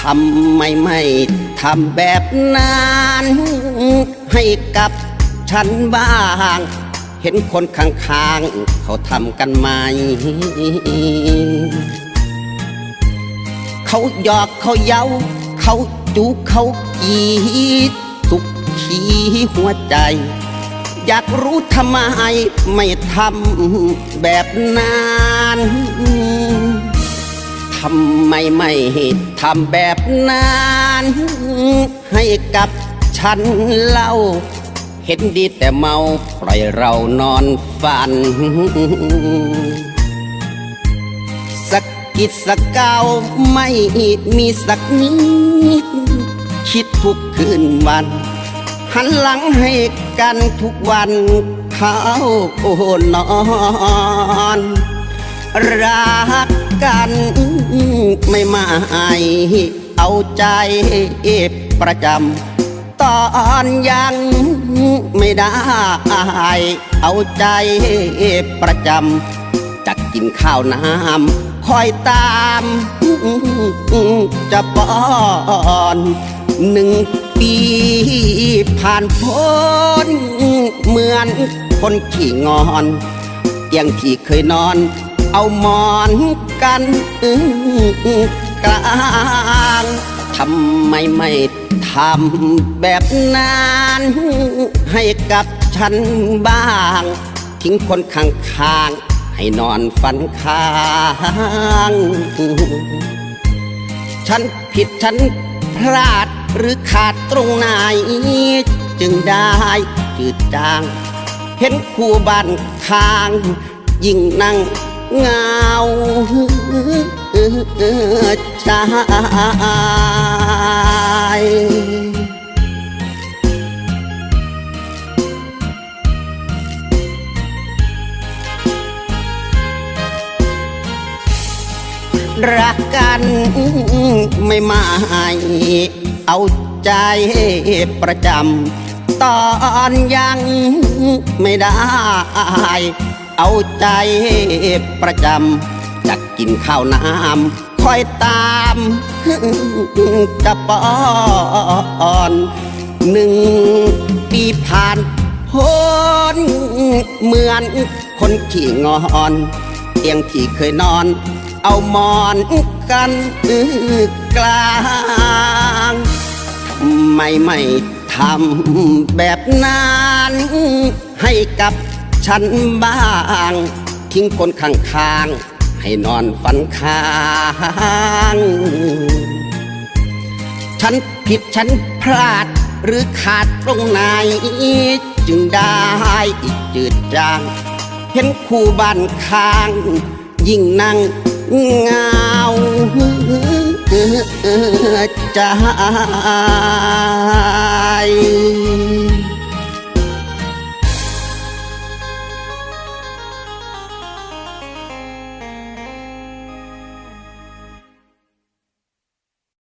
ทำไมไม่ทำแบบนั้นให้กับฉันบ้าง เห็นคนข้างๆเขาทำกันไหม เขาหยอกเขาเย้า เขาจูเขากีดสุกขีหัวใจ อยากรู้ทำไมไม่ทำแบบนั้น ทำไมไม่ทำแบบนั้นให้กับฉันเล่า เห็นดีแต่เมาปล่อยเรานอนฝัน สักกิดสักเก้าวไม่มีสักนิด คิดทุกคืนวัน หันหลังให้กันทุกวันเขาโอนอน รัก กันไม่ไม่เอาใจประจำตอนยังไม่ได้ เอาใจประจำจะกินข้าวน้ำคอยตามจะป้อนหนึ่งปีผ่านพ้นเหมือนคนขี่งอนเตียงที่เคยนอน เอาหมอนกันกลางทำไมไม่ทำแบบนั้นให้กับฉันบ้าง ทิ้งคนข้างๆให้นอนฝันข้าง ฉันผิดฉันพลาดหรือขาดตรงไหน จึงได้จืดจาง เห็นคู่บ้านข้าง ยิ่งนั่ง เงาใจรักกันไม่ไม่เอาใจประจำตอนยังไม่ได้ เอาใจประจำจะกินข้าวน้ำคอยตามจะปอนหนึ่งปีผ่านพ้นเหมือนคนขี่งอนเตียงที่เคยนอน เอาหมอนกันกลางไม่ไม่ทำแบบนั้นให้กับ ฉันบ้าง ทิ้งคนข้างๆให้นอนฝันข้าง ฉันผิดฉันพลาดหรือขาดตรงไหน จึงได้อีกจืดจาง เห็นคู่บ้านข้าง ยิ่งนั่งเงาใจ